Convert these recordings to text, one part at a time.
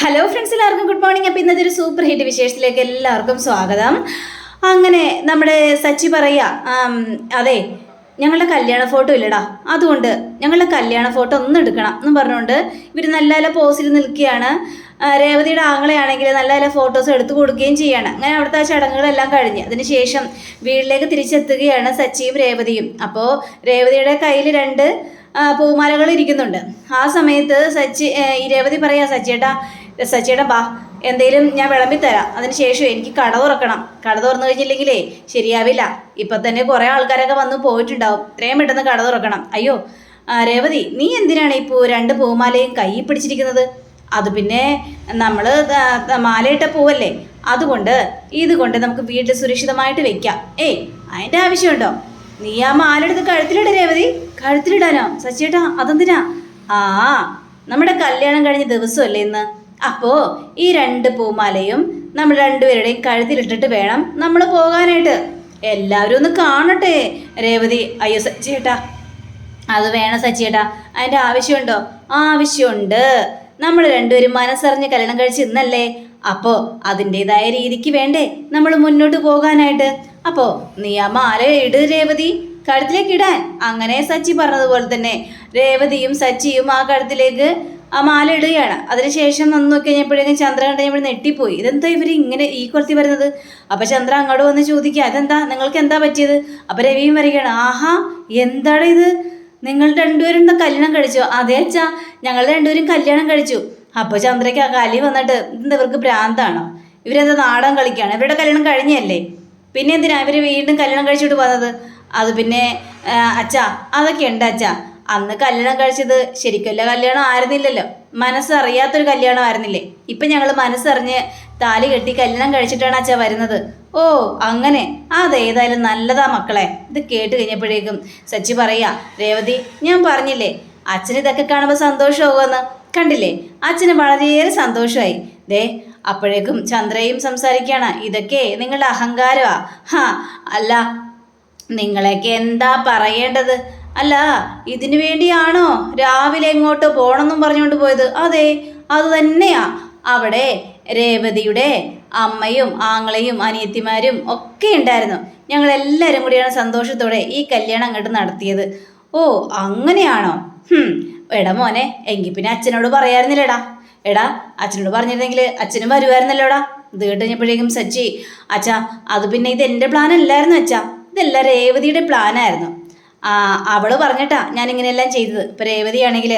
Hello friends എല്ലാവർക്കും good morning അപ്പോൾ ഇന്നത്തെ ഒരു സൂപ്പർ ഹിറ്റ് വിശേഷത്തിലേക്ക് എല്ലാവർക്കും സ്വാഗതം. അങ്ങനെ നമ്മുടെ സച്ചി പറയാ അതെ ഞങ്ങളുടെ കല്യാണ ഫോട്ടോ ഇല്ലടാ. അതുകൊണ്ട് ഞങ്ങളുടെ കല്യാണ ഫോട്ടോ ഒന്ന് എടുക്കണം എന്ന് പറഞ്ഞുകൊണ്ട് ഇവർ നല്ല നല്ല പോസിൽ നിൽക്കുകയാണ്. രേവതിയുടെ ആങ്ങളെയാണെങ്കിൽ നല്ല നല്ല ഫോട്ടോസ് എടുത്തു കൊടുക്കുകയും ചെയ്യാണ്. അങ്ങനെ അവിടുത്തെ ആ ചടങ്ങുകളെല്ലാം കഴിഞ്ഞ്. അതിനുശേഷം വീട്ടിലേക്ക് തിരിച്ചെത്തുകയാണ് സച്ചിയും രേവതിയും. അപ്പോൾ രേവതിയുടെ കയ്യിൽ രണ്ട് പൂമാലകൾ ഇരിക്കുന്നുണ്ട്. ആ സമയത്ത് സച്ചി രേവതി പറയാ സച്ചിയേട്ടാ സച്ചിയേട്ടാ ബാ. എന്തേലും ഞാൻ വിളമ്പി തരാം. അതിനുശേഷം എനിക്ക് കട തുറക്കണം. കട തുറന്നു കഴിഞ്ഞില്ലെങ്കിലേ ശരിയാവില്ല. ഇപ്പം തന്നെ കുറേ ആൾക്കാരൊക്കെ വന്ന് പോയിട്ടുണ്ടാവും. ഇത്രയും പെട്ടെന്ന് കട തുറക്കണം. അയ്യോ രേവതി നീ എന്തിനാണ് ഇപ്പോൾ രണ്ട് പൂമാലയും കൈ പിടിച്ചിരിക്കുന്നത്? അത് പിന്നെ നമ്മൾ മാലയിട്ട പൂവല്ലേ? അതുകൊണ്ട് ഇതുകൊണ്ട് നമുക്ക് വീട്ടിൽ സുരക്ഷിതമായിട്ട് വെക്കാം. ഏയ് അതിന്റെ ആവശ്യമുണ്ടോ? നീ ആ മാല എടുത്ത് കഴുത്തിലിട രേവതി. കഴുത്തിലിടാനോ? സച്ചേട്ടാ അതെന്തിനാ? ആ നമ്മുടെ കല്യാണം കഴിഞ്ഞ ദിവസമല്ലേ ഇന്ന്? അപ്പോ ഈ രണ്ട് പൂമാലയും നമ്മൾ രണ്ടുപേരുടെയും കഴുത്തിലിട്ടിട്ട് വേണം നമ്മൾ പോകാനായിട്ട്. എല്ലാവരും ഒന്ന് കാണട്ടെ രേവതി. അയ്യോ സച്ചിയേട്ടാ. അത് വേണം സച്ചിയേട്ടാ. അതിന്റെ ആവശ്യമുണ്ടോ? ആവശ്യമുണ്ട്. നമ്മൾ രണ്ടുപേരും മനസ്സറിഞ്ഞ് കല്യാണം കഴിച്ച് ഇന്നല്ലേ? അപ്പോൾ അതിന്റെതായ രീതിക്ക് വേണ്ടേ നമ്മൾ മുന്നോട്ട് പോകാനായിട്ട്. അപ്പോൾ നീ ആ മാല ഇട് രേവതി. കഴുത്തിലേക്ക് ഇടാൻ. അങ്ങനെ സച്ചി പറഞ്ഞതുപോലെ തന്നെ രേവതിയും സച്ചിയും ആ കഴുത്തിലേക്ക് ആ മാല ഇടുകയാണ്. അതിനുശേഷം വന്നു നോക്കി കഴിഞ്ഞപ്പോഴേക്കും ചന്ദ്ര കണ്ട് നെട്ടിപ്പോയി ഇതെന്താ ഇവർ ഇങ്ങനെ ഈ കുറത്തി വരുന്നത്? അപ്പൊ ചന്ദ്ര അങ്ങോട്ട് വന്ന് ചോദിക്കുക അതെന്താ? നിങ്ങൾക്ക് എന്താ പറ്റിയത്? അപ്പൊ രവിയും വരികയാണ് ആഹാ എന്താണ് ഇത്? നിങ്ങൾ രണ്ടുപേരും കല്യാണം കഴിച്ചു? അതേ അച്ഛാ ഞങ്ങൾ രണ്ടുപേരും കല്യാണം കഴിച്ചു. അപ്പോൾ ചന്ദ്രയ്ക്ക് ആ കലി വന്നിട്ട് എന്താ ഇവർക്ക് ഭ്രാന്താണോ? ഇവരെന്താ നാടകം കളിക്കുകയാണ് ഇവരുടെ കല്യാണം കഴിഞ്ഞല്ലേ? പിന്നെ എന്തിനാ ഇവർ വീണ്ടും കല്യാണം കഴിച്ചിട്ട് പോകുന്നത് അത് പിന്നെ അച്ഛാ അതൊക്കെ ഉണ്ട് അച്ഛാ. അന്ന് കല്യാണം കഴിച്ചത് ശരിക്കുമല്ല കല്യാണം ആയിരുന്നില്ലല്ലോ. മനസ്സറിയാത്തൊരു കല്യാണം ആയിരുന്നില്ലേ? ഇപ്പം ഞങ്ങൾ മനസ്സറിഞ്ഞ് താലി കെട്ടി കല്യാണം കഴിച്ചിട്ടാണ് അച്ഛാ വരുന്നത്. ഓ അങ്ങനെ. അതേതായാലും നല്ലതാ മക്കളെ. ഇത് കേട്ട് കഴിഞ്ഞപ്പോഴേക്കും സച്ചി പറയാ രേവതി ഞാൻ പറഞ്ഞില്ലേ അച്ഛന് ഇതൊക്കെ കാണുമ്പോൾ സന്തോഷമാകുമെന്ന് കണ്ടില്ലേ? അച്ഛന് വളരെയേറെ സന്തോഷമായി. ദേ അപ്പോഴേക്കും ചന്ദ്രയും സംസാരിക്കുകയാണ് ഇതൊക്കെ നിങ്ങളുടെ അഹങ്കാരമാ. ഹാ അല്ല നിങ്ങളെയൊക്കെ എന്താ പറയേണ്ടത്? അല്ല ഇതിനു വേണ്ടിയാണോ രാവിലെ എങ്ങോട്ട് പോണെന്നും പറഞ്ഞുകൊണ്ട് പോയത്? അതെ അത് തന്നെയാ. അവിടെ രേവതിയുടെ അമ്മയും ആങ്ങളെയും അനിയത്തിമാരും ഒക്കെ ഉണ്ടായിരുന്നു. ഞങ്ങൾ എല്ലാവരും കൂടിയാണ് സന്തോഷത്തോടെ ഈ കല്യാണം അങ്ങോട്ട് നടത്തിയത്. ഓ അങ്ങനെയാണോ? എടാ മോനെ എങ്കിൽ പിന്നെ അച്ഛനോട് പറയാറുന്നില്ലടാ എടാ അച്ഛനോട് പറഞ്ഞിരുന്നെങ്കിൽ അച്ഛനും വരുമായിരുന്നല്ലോടാ ഇത് കേട്ട് കഴിഞ്ഞപ്പോഴേക്കും സച്ചി അച്ഛാ അത് പിന്നെ ഇത് എന്റെ പ്ലാൻ അല്ലായിരുന്നു അച്ഛാ. ഇതെല്ലാം രേവതിയുടെ പ്ലാനായിരുന്നു അവൾ പറഞ്ഞിട്ടാ ഞാൻ ഇങ്ങനെയെല്ലാം ചെയ്തത്. ഇപ്പം രേവതിയാണെങ്കിൽ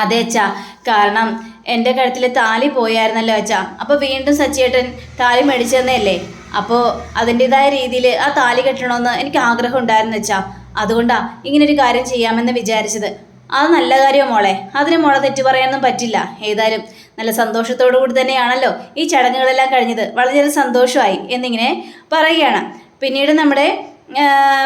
അതെ അച്ഛാ കാരണം എന്റെ കഴുത്തിൽ താലി പോയായിരുന്നല്ലോ അച്ഛാ. അപ്പോൾ വീണ്ടും സച്ചിയേട്ടൻ താലി മേടിച്ചു തന്നെയല്ലേ അപ്പോൾ അതിന്റെതായ രീതിയിൽ ആ താലി കെട്ടണമെന്ന് എനിക്ക് ആഗ്രഹം ഉണ്ടായിരുന്നു അച്ഛാ. അതുകൊണ്ടാ ഇങ്ങനൊരു കാര്യം ചെയ്യാമെന്ന് വിചാരിച്ചത്. അത് നല്ല കാര്യം മോളെ. അതിന് മോളെ തെറ്റു പറയാനൊന്നും പറ്റില്ല. ഏതായാലും നല്ല സന്തോഷത്തോടു കൂടി തന്നെയാണല്ലോ ഈ ചടങ്ങുകളെല്ലാം കഴിഞ്ഞത്. വളരെയധികം സന്തോഷമായി എന്നിങ്ങനെ പറയുകയാണ്. പിന്നീട് നമ്മുടെ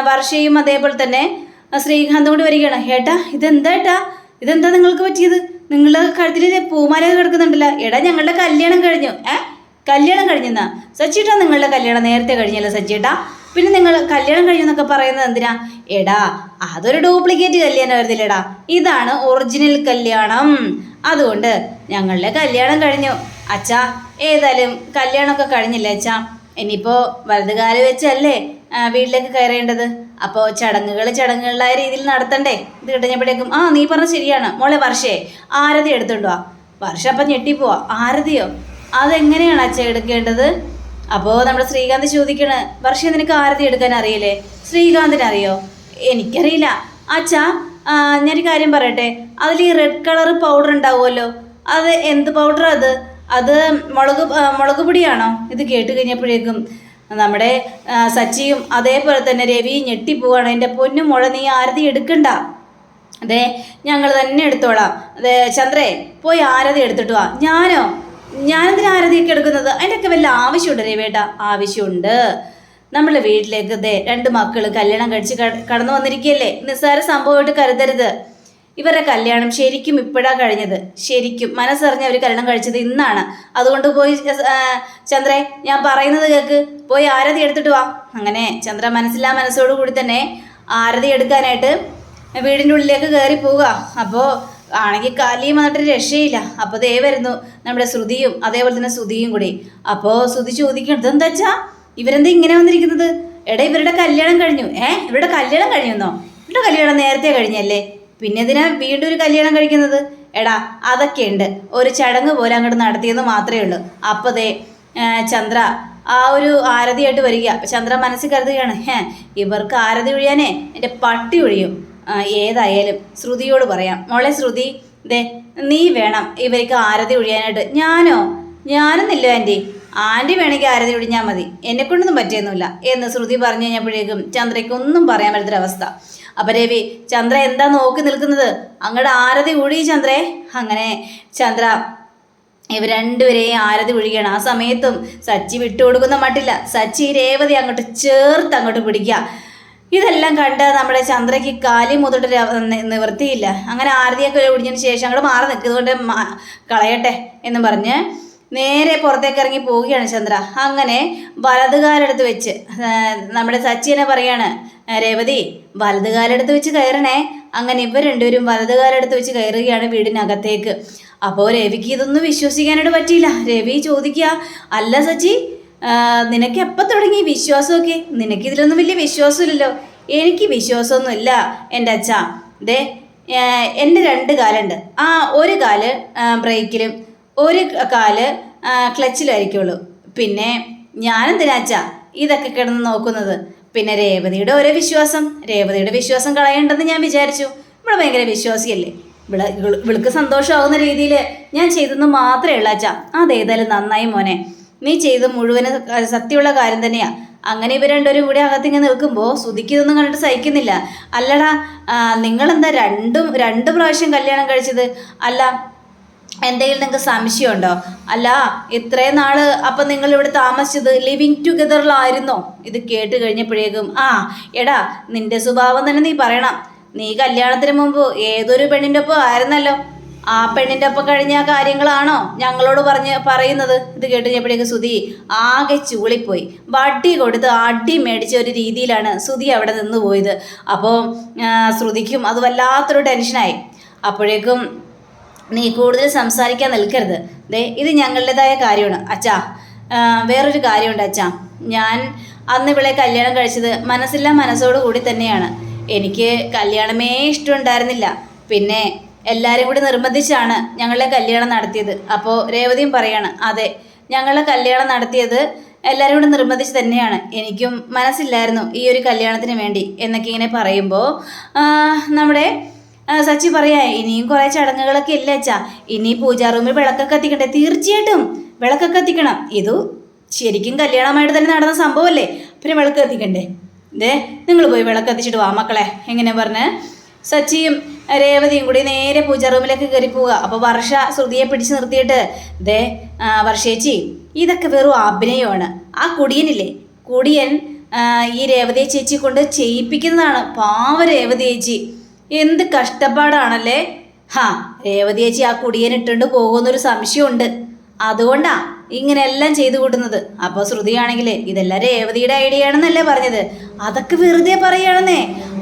വർഷയും അതേപോലെ തന്നെ ശ്രീകാന്തും കൂടി വരികയാണ്. ഏട്ടാ ഇതെന്താ ഏട്ടാ? ഇതെന്താ നിങ്ങൾക്ക് പറ്റിയത്? നിങ്ങളുടെ കഴുത്തിൽ പൂമാല കിടക്കുന്നുണ്ടല്ലോ. എടാ ഞങ്ങളുടെ കല്യാണം കഴിഞ്ഞു. ഏ? കല്യാണം കഴിഞ്ഞെന്നാ? സച്ചിട്ടാ നിങ്ങളുടെ കല്യാണം? നേരത്തെ കഴിഞ്ഞല്ലോ സച്ചിട്ടാ. പിന്നെ നിങ്ങൾ കല്യാണം കഴിഞ്ഞെന്നൊക്കെ പറയുന്നത് എന്തിനാ? എടാ അതൊരു ഡ്യൂപ്ലിക്കേറ്റ് കല്യാണം വരുന്നില്ലടാ ഇതാണ് ഒറിജിനൽ കല്യാണം. അതുകൊണ്ട് ഞങ്ങളുടെ കല്യാണം കഴിഞ്ഞു. അച്ഛാ ഏതായാലും കല്യാണമൊക്കെ കഴിഞ്ഞില്ലേ അച്ഛാ? ഇനിയിപ്പോൾ വലതുകാലം വെച്ചല്ലേ? വീട്ടിലേക്ക് കയറേണ്ടത്? അപ്പോൾ ചടങ്ങുകൾ ചടങ്ങുകളായ രീതിയിൽ നടത്തണ്ടേ? ഇത് കിട്ടുമ്പോഴേക്കും ആ നീ പറഞ്ഞ ശരിയാണ്. മോളെ വർഷേ ആരതി എടുത്തുണ്ടോ വർഷം അപ്പം ഞെട്ടിപ്പോവാ. ആരതിയോ? അതെങ്ങനെയാണ് അച്ഛ എടുക്കേണ്ടത്? അപ്പോൾ നമ്മുടെ ശ്രീകാന്ത് ചോദിക്കണ് വർഷ നിനക്ക് ആരതി എടുക്കാൻ അറിയില്ലേ? ശ്രീകാന്തിന് അറിയോ എനിക്കറിയില്ല. അച്ഛാ ഞാനൊരു കാര്യം പറയട്ടെ. അതിൽ ഈ റെഡ് കളർ പൗഡർ ഉണ്ടാവുമല്ലോ? അത് എന്ത് പൗഡർ അത്? അത് മുളക് മുളക് പൊടിയാണോ? ഇത് കേട്ട് കഴിഞ്ഞപ്പോഴേക്കും നമ്മുടെ സച്ചിയും അതേപോലെ തന്നെ രവി ഞെട്ടിപ്പോവാണ്. എന്റെ പൊന്നും മുള നീ ആരതി എടുക്കണ്ട. അതെ ഞങ്ങൾ തന്നെ എടുത്തോളാം. അതെ ചന്ദ്രേ പോയി ആരതി എടുത്തിട്ട് വാ. ഞാനോ? ഞാനെന്തിനാ ആരതിയൊക്കെ എടുക്കുന്നത്? അതിന്റെയൊക്കെ വല്ല ആവശ്യമുണ്ട് രവേട്ട ആവശ്യമുണ്ട്. നമ്മളെ വീട്ടിലേക്ക് ദേ രണ്ട് മക്കൾ കല്യാണം കഴിച്ച് കട- കടന്നു വന്നിരിക്കുകയല്ലേ? നിസ്സാര സംഭവമായിട്ട് കരുതരുത്. ഇവരുടെ കല്യാണം ശരിക്കും ഇപ്പോഴാ കഴിഞ്ഞത്. ശരിക്കും മനസ്സറിഞ്ഞ് അവർ കല്യാണം കഴിച്ചത് ഇന്നാണ്. അതുകൊണ്ട് പോയി ചന്ദ്രേ ഞാൻ പറയുന്നത് കേൾക്ക് പോയി ആരതി എടുത്തിട്ട് വാ. അങ്ങനെ ചന്ദ്ര മനസ്സില്ലാ മനസ്സോടു കൂടി തന്നെ ആരതി എടുക്കാനായിട്ട് വീടിന്റെ ഉള്ളിലേക്ക് കയറി പോവുക. അപ്പോൾ ആണെങ്കിൽ കാലിയും വന്നിട്ട് രക്ഷയില്ല. അപ്പോൾ ദേ വരുന്നു നമ്മുടെ ശ്രുതിയും അതേപോലെ തന്നെ ശ്രുതിയും കൂടി. അപ്പോൾ ശ്രുതി ചോദിക്കണത് എന്താ വെച്ചാ ഇവരെന്താ ഇങ്ങനെ വന്നിരിക്കുന്നത്? എടാ ഇവരുടെ കല്യാണം കഴിഞ്ഞു. ഏ ഇവരുടെ കല്യാണം കഴിഞ്ഞെന്നോ? ഇവരുടെ കല്യാണം നേരത്തെ കഴിഞ്ഞല്ലേ? പിന്നെ ഇതിനാ വീണ്ടും ഒരു കല്യാണം കഴിക്കുന്നത്? എടാ അതൊക്കെയുണ്ട്. ഒരു ചടങ്ങ് പോലെ അങ്ങോട്ട് നടത്തിയെന്ന് മാത്രമേ ഉള്ളൂ. അപ്പതേ ചന്ദ്ര ആ ഒരു ആരതിയായിട്ട് വരിക. ചന്ദ്ര മനസ്സിൽ കരുതുകയാണ് ഹേ ഇവർക്ക് ആരതി ഒഴിയാനേ എന്റെ പട്ടി ഒഴിയും. ഏതായാലും ശ്രുതിയോട് പറയാം. മോളെ ശ്രുതി ദേ നീ വേണം ഇവർക്ക് ആരതി ഒഴിയാനായിട്ട്. ഞാനോ? ഞാനൊന്നില്ല ആന്റി ആന്റി വേണമെങ്കിൽ ആരതി ഒഴിഞ്ഞാൽ മതി. എന്നെക്കൊണ്ടൊന്നും പറ്റിയൊന്നുമില്ല. എന്ന് ശ്രുതി പറഞ്ഞു കഴിഞ്ഞപ്പോഴേക്കും ചന്ദ്രയ്ക്കൊന്നും പറയാൻ പറ്റാത്തൊരവസ്ഥ. അപ്പം രവി ചന്ദ്ര എന്താ നോക്കി നിൽക്കുന്നത്? അങ്ങടെ ആരതി ഒഴി ചന്ദ്രേ. അങ്ങനെ ചന്ദ്ര ഇവ രണ്ടുപേരെയും ആരതി ഒഴുകിയാണ് ആ സമയത്തും സച്ചി വിട്ടുകൊടുക്കുന്ന മട്ടില്ല. സച്ചി രേവതി അങ്ങോട്ട് ചേർത്ത് അങ്ങോട്ട് പിടിക്കുക. ഇതെല്ലാം കണ്ട് നമ്മുടെ ചന്ദ്രയ്ക്ക് കാലി മുതട്ട് നിവൃത്തിയില്ല. അങ്ങനെ ആരതിയൊക്കെ ഒഴിഞ്ഞതിന് ശേഷം അങ്ങോട്ട് മാറി നിൽക്കുന്നതുകൊണ്ട് കളയട്ടെ എന്ന് പറഞ്ഞ് നേരെ പുറത്തേക്ക് ഇറങ്ങി പോവുകയാണ് ചന്ദ്ര. അങ്ങനെ വലതുകാലെടുത്ത് വെച്ച് നമ്മുടെ സച്ചിനെ പറയാണ് രേവതി വലതുകാലെടുത്ത് വെച്ച് കയറണേ. അങ്ങനെ ഇവർ രണ്ടുപേരും വലതുകാലെടുത്ത് വെച്ച് കയറുകയാണ് വീടിനകത്തേക്ക്. അപ്പോൾ രവിക്ക് ഇതൊന്നും വിശ്വസിക്കാനായിട്ട് പറ്റിയില്ല. രവി ചോദിക്കുക അല്ല സച്ചി നിനക്ക് എപ്പോൾ തുടങ്ങി വിശ്വാസമൊക്കെ? നിനക്ക് ഇതിലൊന്നും വലിയ വിശ്വാസമില്ലല്ലോ. എനിക്ക് വിശ്വാസമൊന്നുമില്ല എന്റെ അച്ഛ. ദേ എന്റെ രണ്ട് കാലുണ്ട്. ആ ഒരു കാൽ ബ്രേക്കിലും ഒരു കാൽ ക്ലച്ചിലായിരിക്കുള്ളൂ. പിന്നെ ഞാനെന്തിനാച്ചാ ഇതൊക്കെ കിടന്ന് നോക്കുന്നത്? പിന്നെ രേവതിയുടെ ഒരേ വിശ്വാസം. രേവതിയുടെ വിശ്വാസം കളയണ്ടെന്ന് ഞാൻ വിചാരിച്ചു. ഇവിടെ ഭയങ്കര വിശ്വാസിയല്ലേ? ഇവിടെ ഇവിൾക്ക് സന്തോഷമാവുന്ന രീതിയിൽ ഞാൻ ചെയ്തെന്ന് മാത്രമേ ഉള്ളൂ അച്ഛാ. അതേതായാലും നന്നായി മോനെ. നീ ചെയ്ത് മുഴുവൻ സത്യമുള്ള കാര്യം തന്നെയാ. അങ്ങനെ ഇവർ രണ്ടുപേരും കൂടി അകത്തിങ്ങനെ നിൽക്കുമ്പോൾ സുധിക്കിതൊന്നും കണ്ടിട്ട് സഹിക്കുന്നില്ല. അല്ലടാ നിങ്ങളെന്താ രണ്ടും രണ്ട് പ്രാവശ്യം കല്യാണം കഴിച്ചത്? അല്ല എന്തെങ്കിലും നിങ്ങൾക്ക് സംശയമുണ്ടോ? അല്ല ഇത്രയും നാൾ അപ്പം നിങ്ങൾ ഇവിടെ താമസിച്ചത് ലിവിങ് ടുഗദറിലായിരുന്നോ ഇത് കേട്ട് കഴിഞ്ഞപ്പോഴേക്കും ആ എടാ നിന്റെ സ്വഭാവം തന്നെ നീ പറയണം. നീ കല്യാണത്തിന് മുമ്പ് ഏതൊരു പെണ്ണിന്റെ ഒപ്പം ആയിരുന്നല്ലോ? ആ പെണ്ണിന്റെ ഒപ്പം കഴിഞ്ഞ കാര്യങ്ങളാണോ ഞങ്ങളോട് പറഞ്ഞ് പറയുന്നത്? ഇത് കേട്ട് കഴിഞ്ഞപ്പോഴേക്കും സുധി ആകെ ചൂളിപ്പോയി. വട്ടി കൊടുത്ത് അടി മേടിച്ച ഒരു രീതിയിലാണ് സുധി അവിടെ നിന്ന് പോയത്. അപ്പോൾ ശ്രുതിക്കും അത് വല്ലാത്തൊരു ടെൻഷനായി. അപ്പോഴേക്കും നീ കൂടുതൽ സംസാരിക്കാൻ നിൽക്കരുത്. ദേ ഇത് ഞങ്ങളുടേതായ കാര്യമാണ്. അച്ഛാ വേറൊരു കാര്യമുണ്ട് അച്ഛാ. ഞാൻ അന്ന് ഇവിടെ കല്യാണം കഴിച്ചത് മനസ്സില്ല മനസ്സോടു കൂടി തന്നെയാണ്. എനിക്ക് കല്യാണമേ ഇഷ്ടമുണ്ടായിരുന്നില്ല. പിന്നെ എല്ലാവരും കൂടി നിർബന്ധിച്ചാണ് ഞങ്ങളുടെ കല്യാണം നടത്തിയത്. അപ്പോൾ രേവതിയും പറയാണ് അതെ ഞങ്ങളുടെ കല്യാണം നടത്തിയത് എല്ലാവരും കൂടി നിർബന്ധിച്ച് തന്നെയാണ്. എനിക്കും മനസ്സില്ലായിരുന്നു ഈ ഒരു കല്യാണത്തിന് വേണ്ടി എന്നൊക്കെ ഇങ്ങനെ പറയുമ്പോൾ നമ്മുടെ സച്ചി പറയാ ഇനിയും കുറെ ചടങ്ങുകളൊക്കെ ഇല്ല അച്ഛാ? ഇനി പൂജാ റൂമിൽ വിളക്കൊക്കെ കത്തിക്കണ്ടേ? തീർച്ചയായിട്ടും വിളക്കൊക്കെ എത്തിക്കണം ഇതു ശരിക്കും കല്യാണമായിട്ട് തന്നെ നടന്ന സംഭവമല്ലേ? പിന്നെ വിളക്ക് എത്തിക്കണ്ടേ ദേ നിങ്ങൾ പോയി വിളക്ക് എത്തിച്ചിട്ട് വാ മക്കളെ. എങ്ങനെ പറഞ്ഞ്? സച്ചിയും രേവതിയും കൂടി നേരെ പൂജാ റൂമിലേക്ക് കയറി പോവുക. അപ്പോൾ വർഷ ശ്രുതിയെ പിടിച്ച് നിർത്തിയിട്ട് ദേ വർഷേച്ചി ഇതൊക്കെ വെറും അഭിനയമാണ്. ആ കുടിയനില്ലേ? കുടിയൻ ഈ രേവതിയെ ചേച്ചി കൊണ്ട് ചെയ്യിപ്പിക്കുന്നതാണ്. പാവ രേവതി ചേച്ചി. എന്ത് കഷ്ടപ്പാടാണല്ലേ? ഹാ രേവതി ചേച്ചി ആ കുടിയനിട്ടുണ്ട് പോകുന്നൊരു സംശയമുണ്ട്. അതുകൊണ്ടാ ഇങ്ങനെയെല്ലാം ചെയ്തു കൂട്ടുന്നത്. അപ്പോൾ ശ്രുതിയാണെങ്കിൽ ഇതെല്ലാം രേവതിയുടെ ഐഡിയ ആണെന്നല്ലേ പറഞ്ഞത്. അതൊക്കെ വെറുതെ പറയുകയാണെന്നേ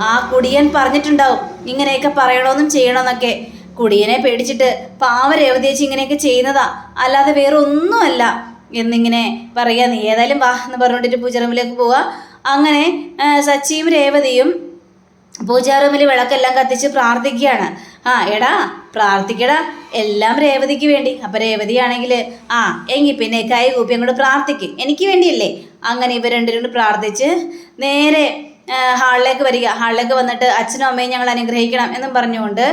ആ കുടിയൻ പറഞ്ഞിട്ടുണ്ടാവും ഇങ്ങനെയൊക്കെ പറയണമെന്നും ചെയ്യണമെന്നൊക്കെ കുടിയനെ പേടിച്ചിട്ട് പാവ രേവതി ചേച്ചി ഇങ്ങനെയൊക്കെ ചെയ്യുന്നതാ. അല്ലാതെ വേറെ ഒന്നുമല്ല എന്നിങ്ങനെ പറയാ നീ ഏതായാലും വാ എന്ന് പറഞ്ഞുകൊണ്ടിട്ട് പൂജറമ്മിലേക്ക് പോവാ. അങ്ങനെ സച്ചിയും രേവതിയും പൂജാറൂമിൽ വിളക്കെല്ലാം കത്തിച്ച് പ്രാർത്ഥിക്കുകയാണ്. ആ എടാ പ്രാർത്ഥിക്കടാ. എല്ലാം രേവതിക്ക് വേണ്ടി. അപ്പം രേവതിയാണെങ്കിൽ ആ എങ്കിൽ പിന്നെ കൈ കൂപ്പി അങ്ങോട്ട് പ്രാർത്ഥിക്കും. എനിക്ക് വേണ്ടിയല്ലേ? അങ്ങനെ ഇവർ രണ്ടുപേരും പ്രാർത്ഥിച്ച് നേരെ ഹാളിലേക്ക് വരിക. ഹാളിലേക്ക് വന്നിട്ട് അച്ഛനും അമ്മയും ഞങ്ങൾ അനുഗ്രഹിക്കണം എന്നും പറഞ്ഞുകൊണ്ട്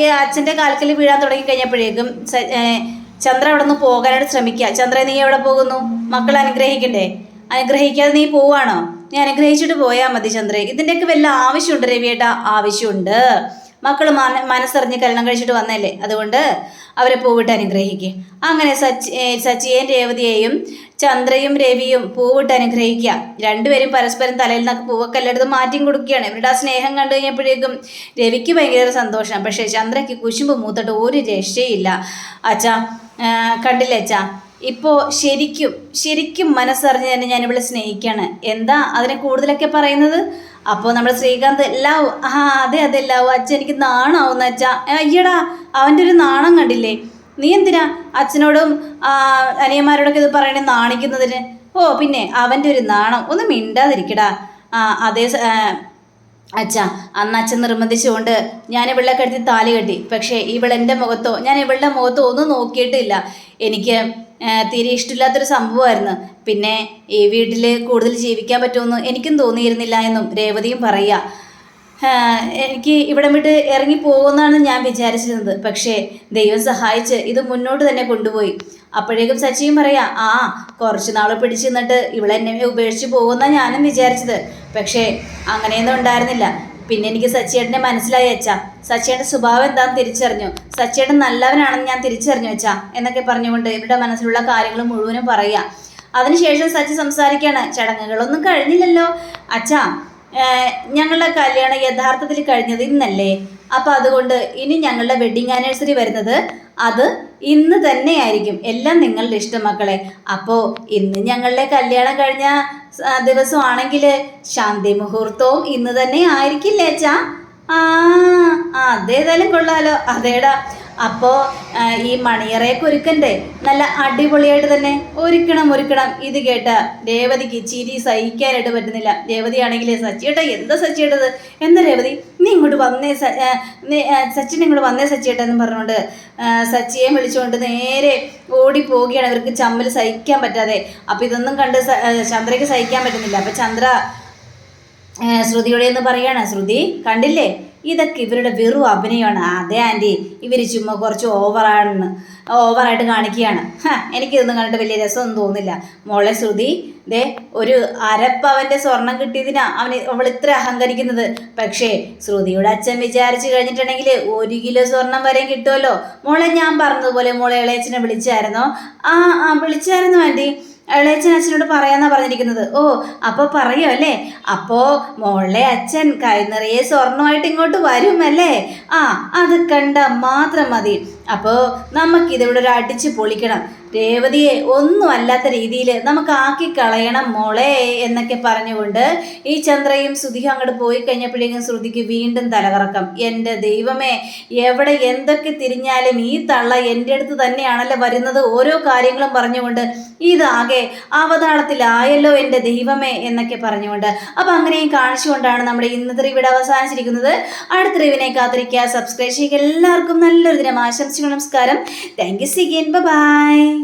ഈ അച്ഛന്റെ കാൽക്കൽ വീഴാൻ തുടങ്ങി കഴിഞ്ഞപ്പോഴേക്കും ചന്ദ്ര അവിടെ നിന്ന് പോകാനായിട്ട് ശ്രമിക്കുക. ചന്ദ്ര നീ എവിടെ പോകുന്നു? മക്കളെ അനുഗ്രഹിക്കണ്ടേ? അനുഗ്രഹിക്കാതെ നീ പോവാണോ? നീ അനുഗ്രഹിച്ചിട്ട് പോയാൽ മതി ചന്ദ്രേ. ഇതിന്റെയൊക്കെ വല്ല ആവശ്യമുണ്ട് രവിയേട്ട? ആവശ്യമുണ്ട്. മക്കൾ മന മനസ്സറിഞ്ഞ് കല്യാണം കഴിച്ചിട്ട് വന്നല്ലേ അതുകൊണ്ട് അവരെ പൂവിട്ട് അനുഗ്രഹിക്കുക അങ്ങനെ സച്ചി സച്ചിയേയും രേവതിയെയും ചന്ദ്രയും രവിയും പൂവിട്ട് അനുഗ്രഹിക്കുക രണ്ടുപേരും പരസ്പരം തലയിൽ നിന്നൊക്കെ പൂവൊക്കെ എല്ലായിടത്തും മാറ്റിയും കൊടുക്കുകയാണ്. ഇവരുടെ ആ സ്നേഹം കണ്ടു കഴിഞ്ഞപ്പോഴേക്കും രവിക്ക് ഭയങ്കര സന്തോഷമാണ് പക്ഷേ ചന്ദ്രയ്ക്ക് കുശുമ്പ് മൂത്തിട്ട് ഒരു രക്ഷയില്ല അച്ഛാ കണ്ടില്ലേ അച്ഛാ? ഇപ്പോൾ ശരിക്കും ശരിക്കും മനസ്സറിഞ്ഞ് തന്നെ ഞാൻ ഇവിടെ സ്നേഹിക്കുകയാണ് എന്താ അതിനെ കൂടുതലൊക്കെ പറയുന്നത്? അപ്പോൾ നമ്മുടെ ശ്രീകാന്ത് ലവ് ആ അതെ അതെ ലവ് അച്ഛൻ എനിക്ക് നാണാവുന്ന അച്ഛ. അയ്യടാ അവന്റെ ഒരു നാണം കണ്ടില്ലേ? നീ എന്തിനാ അച്ഛനോടും അനിയന്മാരോടൊക്കെ ഇത് പറയണേ നാണിക്കുന്നതിന്? ഓ പിന്നെ അവന്റെ ഒരു നാണം. ഒന്ന് മിണ്ടാതിരിക്കടാ. ആ അതേ അച്ഛ അന്ന് അച്ഛൻ നിർബന്ധിച്ചുകൊണ്ട് ഞാൻ ഇവളുടെ കഴുത്തി താലി കെട്ടി. പക്ഷേ ഇവളെന്റെ മുഖത്തോ ഞാൻ ഇവളുടെ മുഖത്തോ ഒന്നും നോക്കിയിട്ടില്ല. എനിക്ക് തീരെ ഇഷ്ടമില്ലാത്തൊരു സംഭവമായിരുന്നു. പിന്നെ ഈ വീട്ടിൽ കൂടുതൽ ജീവിക്കാൻ പറ്റുമെന്ന് എനിക്കും തോന്നിയിരുന്നില്ല എന്നും രേവതിയും പറയുക. എനിക്ക് ഇവിടെ വിട്ട് ഇറങ്ങി പോകുമെന്നാണ് ഞാൻ വിചാരിച്ചിരുന്നത്. പക്ഷേ ദൈവം സഹായിച്ച് ഇത് മുന്നോട്ട് തന്നെ കൊണ്ടുപോയി. അപ്പോഴേക്കും സച്ചിയും പറയാ ആ കുറച്ച് നാൾ പിടിച്ചു നിന്നിട്ട് ഇവളെന്നെ ഉപേക്ഷിച്ച് പോകുമെന്നാണ് ഞാനും വിചാരിച്ചത്. പക്ഷേ അങ്ങനെയൊന്നും ഉണ്ടായിരുന്നില്ല. പിന്നെ എനിക്ക് സച്ചിയേട്ടനെ മനസ്സിലായി അച്ഛാ. സച്ചിയുടെ സ്വഭാവം എന്താണെന്ന് തിരിച്ചറിഞ്ഞു. സച്ചിയേട്ടൻ നല്ലവനാണെന്ന് ഞാൻ തിരിച്ചറിഞ്ഞു അച്ഛാ എന്നൊക്കെ പറഞ്ഞുകൊണ്ട് ഇവരുടെ മനസ്സിലുള്ള കാര്യങ്ങൾ മുഴുവനും പറയുക. അതിനുശേഷം സച്ചി സംസാരിക്കുകയാണ് ചടങ്ങുകളൊന്നും കഴിഞ്ഞില്ലല്ലോ. അച്ഛാ ഞങ്ങളുടെ കല്യാണം യഥാർത്ഥത്തിൽ കഴിഞ്ഞത് ഇന്നല്ലേ? അപ്പം അതുകൊണ്ട് ഇനി ഞങ്ങളുടെ വെഡിങ് ആനിവേഴ്സറി വരുന്നത് അത് ഇന്ന് തന്നെയായിരിക്കും എല്ലാം നിങ്ങളുടെ ഇഷ്ടം മക്കളെ. അപ്പോൾ ഇന്ന് ഞങ്ങളുടെ കല്യാണം കഴിഞ്ഞ ദിവസമാണെങ്കിൽ ശാന്തി മുഹൂർത്തവും ഇന്ന് തന്നെ ആയിരിക്കില്ലേ അച്ഛാ? ആ ആ, അതേതായാലും കൊള്ളാലോ. അതേടാ. അപ്പോൾ ഈ മണിയറയെ ഒരുക്കണ്ടേ നല്ല അടിപൊളിയായിട്ട് തന്നെ ഒരുക്കണം ഒരുക്കണം. ഇത് കേട്ട രേവതിക്ക് ചിരി സഹിക്കാനായിട്ട് പറ്റുന്നില്ല. ആണെങ്കിലേ സച്ചിയേട്ടാ എന്താ സച്ചിയേട്ടത് എന്താ രേവതി? നീ ഇങ്ങോട്ട് വന്നേ സച്ചിൻ ഇങ്ങോട്ട് വന്നേ സച്ചിയേട്ടാ എന്ന് പറഞ്ഞുകൊണ്ട് സച്ചിയെ വിളിച്ചുകൊണ്ട് നേരെ ഓടി പോവുകയാണ് അവർക്ക് ചമ്മൽ സഹിക്കാൻ പറ്റാതെ. അപ്പം ഇതൊന്നും കണ്ട് ചന്ദ്രയ്ക്ക് സഹിക്കാൻ പറ്റുന്നില്ല. അപ്പം ചന്ദ്ര ശ്രുതിയോടെ എന്ന് പറയാണ്. ശ്രുതി കണ്ടില്ലേ? ഇതൊക്കെ ഇവരുടെ വെറും അഭിനയമാണ്. അതെ ആന്റി ഇവർ ചുമ്മാ കുറച്ച് ഓവറാണെന്ന് ഓവറായിട്ട് കാണിക്കുകയാണ്. എനിക്കിതൊന്നും കണ്ടിട്ട് വലിയ രസമൊന്നും തോന്നില്ല മോളെ ശ്രുതി ദേ ഒരു അരപ്പവന്റെ സ്വർണം കിട്ടിയതിനാ അവന് അവൾ ഇത്ര അഹങ്കരിക്കുന്നത്. പക്ഷേ ശ്രുതിയുടെ അച്ഛൻ വിചാരിച്ചു കഴിഞ്ഞിട്ടുണ്ടെങ്കിൽ ഒരു കിലോ സ്വർണം വരെ കിട്ടുമല്ലോ. മോളെ ഞാൻ പറഞ്ഞതുപോലെ മോളെ ഇളയച്ചനെ വിളിച്ചായിരുന്നോ? ആ ആ വിളിച്ചായിരുന്നു ആന്റി ഇളയച്ചൻ അച്ഛനോട് പറയാന്നാ പറഞ്ഞിരിക്കുന്നത്. ഓ അപ്പോൾ പറയോ അല്ലേ? അപ്പോൾ മോളെ അച്ഛൻ കൈ നിറയെ സ്വർണമായിട്ട് ഇങ്ങോട്ട് വരും അല്ലേ ആ അത് കണ്ട മാത്രം മതി. അപ്പോൾ നമുക്കിതിവിടെ ഒരു അടിച്ച് പൊളിക്കണം. രേവതിയെ ഒന്നും അല്ലാത്ത രീതിയിൽ നമുക്ക് ആക്കി കളയണം മോളെ എന്നൊക്കെ പറഞ്ഞുകൊണ്ട് ഈ ചന്ദ്രയും ശ്രുതിയും അങ്ങോട്ട് പോയി കഴിഞ്ഞപ്പോഴേക്കും ശ്രുതിക്ക് വീണ്ടും തലകറക്കം. എന്റെ ദൈവമേ എവിടെ എന്തൊക്കെ തിരിഞ്ഞാലും ഈ തള്ള എന്റെ അടുത്ത് തന്നെയാണല്ലോ വരുന്നത്? ഓരോ കാര്യങ്ങളും പറഞ്ഞുകൊണ്ട് ഇതാകെ അവതാളത്തിലായല്ലോ എന്റെ ദൈവമേ എന്നൊക്കെ പറഞ്ഞുകൊണ്ട്. അപ്പം അങ്ങനെയും കാണിച്ചുകൊണ്ടാണ് നമ്മുടെ ഇന്നത്തെ ഇവിടെ അവസാനിച്ചിരിക്കുന്നത്. അടുത്ത റിവിനെ കാത്തിരിക്കുക. സബ്സ്ക്രൈബ് ചെയ്യുക. എല്ലാവർക്കും നല്ലൊരു ദിനം. ആശംസിക്കുന്നു നമസ്കാരം. Thank you സിഗിൻ by